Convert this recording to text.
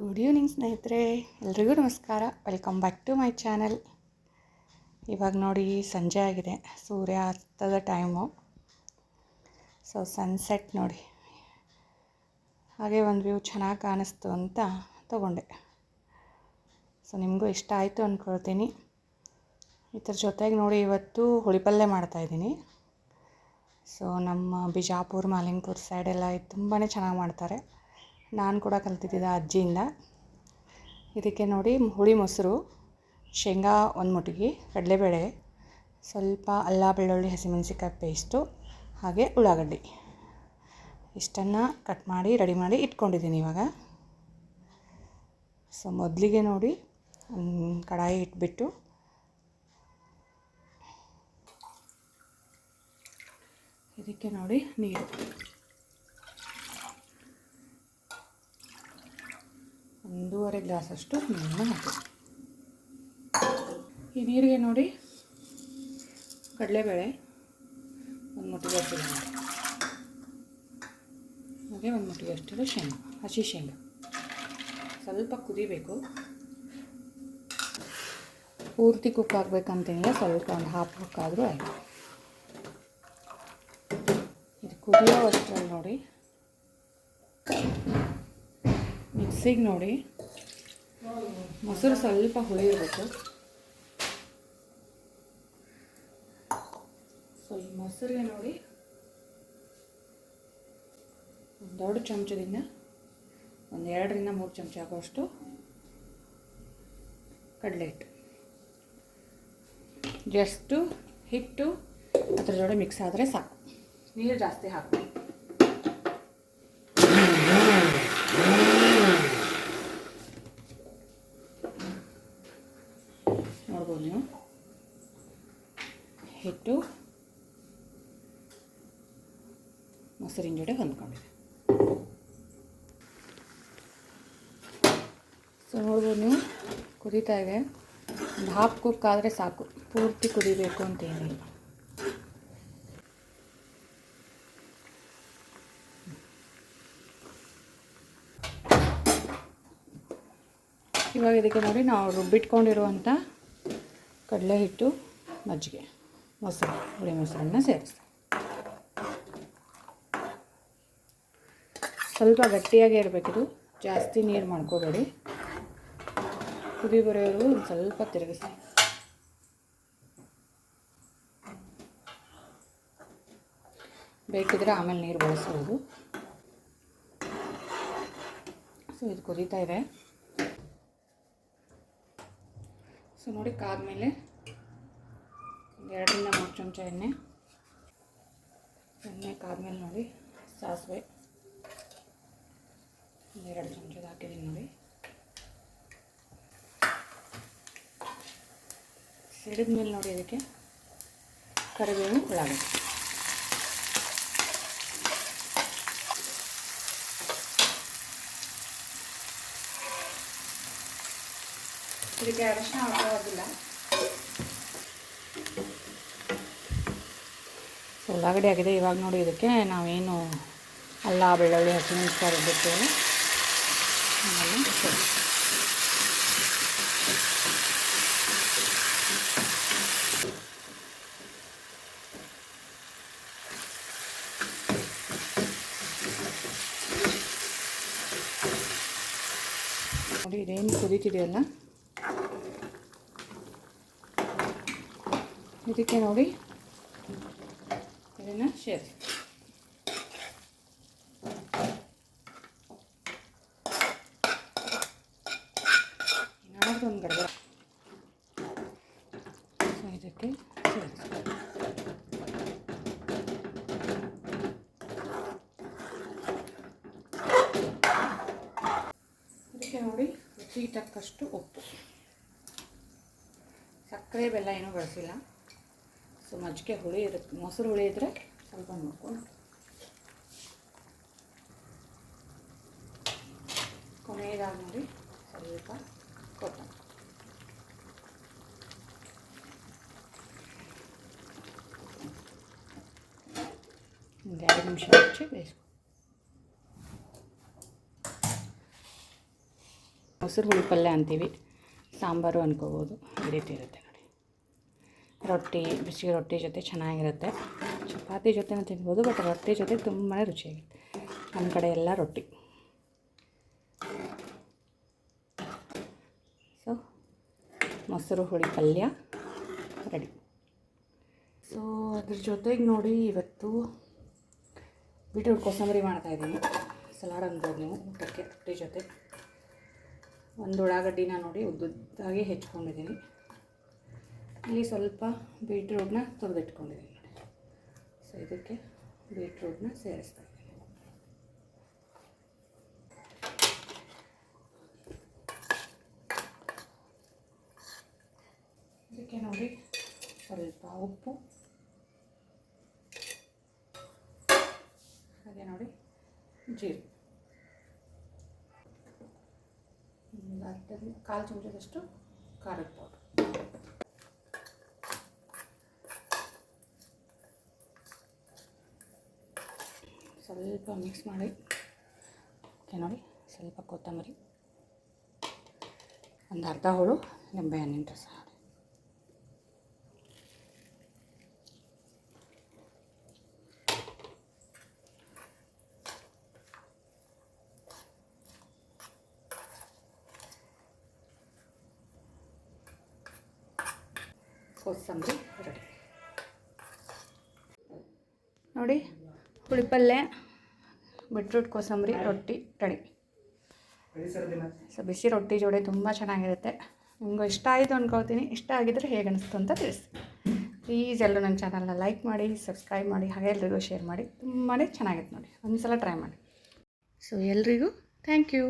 Good evening ಸ್ನೇಹಿತರೆ. ಎಲ್ರಿಗೂ ನಮಸ್ಕಾರ. Welcome back to my channel ಇವಾಗ ನೋಡಿ, ಸಂಜೆ ಆಗಿದೆ. ಸೂರ್ಯ ಅಸ್ತದ ಟೈಮು ಸೊ ಸನ್ಸೆಟ್ ನೋಡಿ. ಹಾಗೆ ಒಂದು ವ್ಯೂ ಚೆನ್ನಾಗಿ ಕಾಣಿಸ್ತು ಅಂತ ತೊಗೊಂಡೆ. ಸೊ ನಿಮಗೂ ಇಷ್ಟ ಆಯಿತು ಅಂದ್ಕೊಳ್ತೀನಿ ಇದ್ರ ಜೊತೆಗೆ ನೋಡಿ, ಇವತ್ತು ಹುಳಿಪಲ್ಲೆ ಮಾಡ್ತಾಯಿದ್ದೀನಿ ಸೊ ನಮ್ಮ ಬಿಜಾಪುರ ಮಾಲಿಂಗ್ಪುರ್ ಸೈಡೆಲ್ಲ ತುಂಬಾ ಚೆನ್ನಾಗಿ ಮಾಡ್ತಾರೆ. ನಾನು ಕೂಡ ಕಲ್ತಿದ್ದಿದ್ದೆ ಅಜ್ಜಿಯಿಂದ. ಇದಕ್ಕೆ ನೋಡಿ ಹುಳಿ ಮೊಸರು, ಶೇಂಗಾ ಒಂದು ಮುಟ್ಗಿ, ಕಡಲೆಬೇಳೆ, ಸ್ವಲ್ಪ ಅಲ್ಲ ಬೆಳ್ಳುಳ್ಳಿ ಹಸಿಮೆಣಸಿಕಾಯಿ ಪೇಸ್ಟು ಹಾಗೆ ಉಳ್ಳಾಗಡ್ಡಿ. ಇಷ್ಟನ್ನು ಕಟ್ ಮಾಡಿ ರೆಡಿ ಮಾಡಿ ಇಟ್ಕೊಂಡಿದ್ದೀನಿ ಇವಾಗ. ಸೊ ಮೊದಲಿಗೆ ನೋಡಿ ಕಡಾಯಿ ಇಟ್ಬಿಟ್ಟು ಇದಕ್ಕೆ ನೋಡಿ ನೀರು. ಒಂದೂವರೆ ಗ್ಲಾಸಷ್ಟು ನೀರನ್ನು ಹಾಕಿ ಈ ನೀರಿಗೆ ನೋಡಿ ಕಡಲೆಬೇಳೆ ಒಂದು ಮುಟ್ಟಿಗೆ ಅಷ್ಟು ಹಾಗೆ ಒಂದು ಮುಟ್ಟಿಗೆ ಅಷ್ಟು ಶೇಂಗಾ, ಹಸಿ ಶೇಂಗಾ. ಸ್ವಲ್ಪ ಕುದಿಬೇಕು. ಪೂರ್ತಿ ಕುಕ್ ಆಗಬೇಕಂತೇನಿಲ್ಲ, ಸ್ವಲ್ಪ ಒಂದು ಹಾಫ್ ಕುಕ್ ಆದರೂ ಆಯಿತು. ಇದು ಕುದಿಯೋ ಅಷ್ಟರಲ್ಲಿ ನೋಡಿ. ಮಿಕ್ಸಿಗೆ ನೋಡಿ. ಮೊಸರು ಸ್ವಲ್ಪ ಹುಳಿಯಬೇಕು ಸೊ, ಈ ಮೊಸರಿಗೆ ನೋಡಿ. ದೊಡ್ಡ ಚಮಚದಿಂದ, ಒಂದು ಎರಡರಿಂದ ಮೂರು ಚಮಚ ಆಗೋಷ್ಟು ಕಡಲೆ ಹಿಟ್ಟು. ಜಸ್ಟು ಹಿಟ್ಟು ಅದ್ರ ಜೊತೆ ಮಿಕ್ಸ್ ಆದರೆ ಸಾಕು. ನೀರು ಜಾಸ್ತಿ ಹಾಕಿ ನೋಡ್ಬೋದು ನೀವು ಹಿಟ್ಟು ಮೊಸರಿನ ಜೊತೆ ಹೊಂದ್ಕೊಂಡಿದೆ. ಸೊ ನೋಡ್ಬೋದು ನೀವು, ಕುದೀತಾ ಇದೆ. ಒಂದು ಹಾಫ್ ಕುಕ್ ಆದರೆ ಸಾಕು. ಪೂರ್ತಿ ಕುದಿಬೇಕು ಅಂತ ಏನಿಲ್ಲ. ಇವಾಗ ಇದಕ್ಕೆ ನೋಡಿ, ನಾವು ರುಬ್ಬಿಟ್ಕೊಂಡಿರುವಂಥ ಕಡಲೆ ಹಿಟ್ಟು ಮಜ್ಜಿಗೆ. ಮೊಸರು ಹುಳಿ ಮೊಸರನ್ನ ಸೇರಿಸಿ ಸ್ವಲ್ಪ ಗಟ್ಟಿಯಾಗೇ ಇರಬೇಕಿದು ಜಾಸ್ತಿ ನೀರು ಮಾಡ್ಕೋಬೇಡಿ. ಕುದಿ ಬರೋರು ಒಂದು ಸ್ವಲ್ಪ ತಿರುಗಿಸಿ. ಬೇಕಿದ್ರೆ ಆಮೇಲೆ ನೀರು ಬಳಸ್ಬೋದು. ಸೊ ಇದು ಕುದೀತಾ ಇದೆ. ಸೊ ನೋಡಿ ಕಾದ್ಮೇಲೆ ಒಂದು ಎರಡರಿಂದ ಮೂರು ಚಮಚ ಎಣ್ಣೆ ಎಣ್ಣೆ ಕಾದ್ಮೇಲೆ ನೋಡಿ ಸಾಸಿವೆ ಎರಡು ಚಮಚದ ಹಾಕಿದ್ದೀನಿ ನೋಡಿ ಸಿಡಿದ್ಮೇಲೆ ನೋಡಿ ಅದಕ್ಕೆ ಕರಿಬೇವು ಉಳ್ಳಾಗಡ್ಡಿ ಇದಕ್ಕೆ ಅರಶಿನ ಹಾಕೋದಿಲ್ಲ ಉಳ್ಳಾಗಡ್ಡಿ ಆಗಿದೆ. ಇವಾಗ ನೋಡಿ ಇದಕ್ಕೆ ನಾವೇನು ಅಲ್ಲ, ಬೆಳ್ಳುಳ್ಳಿ ಹಸಿಮೆಣಸಿಕಾಯಿ ಬಿಡ್ತೇವೆ ನೋಡಿ, ಇದೇನು ಕುದೀತಿದೆಯಲ್ಲ? ಇದಕ್ಕೆ ನೋಡಿ ಇದನ್ನು ಸೇರಿಸಿ ಒಂದು ಗಡಬಡ. ಸೊ ಇದಕ್ಕೆ ಸೇರಿಸಿ ಇದಕ್ಕೆ ನೋಡಿ, ರುಚಿಗೆ ತಕ್ಕಷ್ಟು ಉಪ್ಪು. ಸಕ್ಕರೆ ಬೆಲ್ಲ ಏನೂ ಬಳಸಿಲ್ಲ. ಸೊ ಮಜ್ಜಿಗೆ ಹುಳಿ ಇರುತ್ತೆ ಮೊಸರು ಹುಳಿ ಇದ್ದರೆ ಸ್ವಲ್ಪ ನೋಡ್ಕೊಂಡು. ಕೊನೆಯದಾಗಿ ನೋಡಿ ಸ್ವಲ್ಪ ಕೊತ್ತಂಬರಿ. ಒಂದು ಎರಡು ನಿಮಿಷ ಹಚ್ಚಿ ಬೇಯಿಸ್ಕೊ. ಮೊಸರು ಹುಳಿ ಪಲ್ಯ ಅಂತೀವಿ, ಸಾಂಬಾರು ಅನ್ಕೋಬೋದು, ಈ ರೀತಿ ಇರುತ್ತೆ. ರೊಟ್ಟಿ ಬಿಸಿ ರೊಟ್ಟಿ ಜೊತೆ ಚೆನ್ನಾಗಿರುತ್ತೆ. ಚಪಾತಿ ಜೊತೆನೂ ತಿನ್ಬೋದು, ಬಟ್ ರೊಟ್ಟಿ ಜೊತೆ ತುಂಬಾ ರುಚಿಯಾಗಿರುತ್ತೆ. ನಮ್ಮ ಕಡೆ ಎಲ್ಲ ರೊಟ್ಟಿ. ಸೊ ಮೊಸರು, ಹುಳಿ, ಪಲ್ಯ ರೆಡಿ ಸೊ ಅದ್ರ ಜೊತೆಗೆ ನೋಡಿ ಇವತ್ತು ಬೀಟ್ರೂಟ್ ಕೋಸಂಬರಿ ಮಾಡ್ತಾಯಿದ್ದೀನಿ ಸಲಾಡ್ ಅನ್ಬೋದು ನೀವು, ಊಟಕ್ಕೆ ರೊಟ್ಟಿ ಜೊತೆ. ಒಂದು ಉಳ್ಳಾಗಡ್ಡಿನ ನೋಡಿ ಉದ್ದುದ್ದಾಗಿ ಹೆಚ್ಕೊಂಡಿದ್ದೀನಿ ಇಲ್ಲಿ ಸ್ವಲ್ಪ ಬೀಟ್ರೂಟ್ನ ತುರಿದಿಟ್ಕೊಂಡಿದ್ದೀನಿ ನೋಡಿ. ಸೊ ಇದಕ್ಕೆ ಬೀಟ್ರೂಟ್ನ ಸೇರಿಸ್ತಾ ಇದ್ದೀನಿ ಇದಕ್ಕೆ ನೋಡಿ ಸ್ವಲ್ಪ ಉಪ್ಪು. ಹಾಗೆ ನೋಡಿ ಜೀರು. ಒಂದು ಕಾಲು ಚಮಚದಷ್ಟು ಖಾರದ ಪೌಡ್ರ್ ಸ್ವಲ್ಪ ಮಿಕ್ಸ್ ಮಾಡಿ. ಓಕೆ ನೋಡಿ, ಸ್ವಲ್ಪ ಕೊತ್ತಂಬರಿ. ಒಂದು ಅರ್ಧ ಹೋಳು ನಿಂಬೆ ಹಣ್ಣಿನ ರಸ. ಕೋಸಂಬರಿ ರೆಡಿ ನೋಡಿ ಹುಳಿಪಲ್ಯ ಬಿಟ್ರೂಟ್, ಕೋಸಂಬರಿ, ರೊಟ್ಟಿ ರೆಡಿ ಸೊ, ಬಿಸಿ ರೊಟ್ಟಿ ಜೋಡಿ ತುಂಬ ಚೆನ್ನಾಗಿರುತ್ತೆ. ನಿಮಗೂ ಇಷ್ಟ ಆಯಿತು ಅನ್ಕೋತೀನಿ. ಇಷ್ಟ ಆಗಿದ್ದರೆ ಹೇಗೆ ಅನಿಸ್ತು ಅಂತ ತಿಳಿಸಿ. ಪ್ಲೀಸ್ ಎಲ್ಲರೂ ನನ್ನ ಚಾನಲ್ನ ಲೈಕ್ ಮಾಡಿ ಸಬ್ಸ್ಕ್ರೈಬ್ ಮಾಡಿ, ಹಾಗೆ ಎಲ್ರಿಗೂ ಶೇರ್ ಮಾಡಿ. ತುಂಬಾ ಚೆನ್ನಾಗಿತ್ತು ನೋಡಿ. ಒಂದು ಸಲ ಟ್ರೈ ಮಾಡಿ. ಸೊ ಎಲ್ರಿಗೂ ಥ್ಯಾಂಕ್ ಯು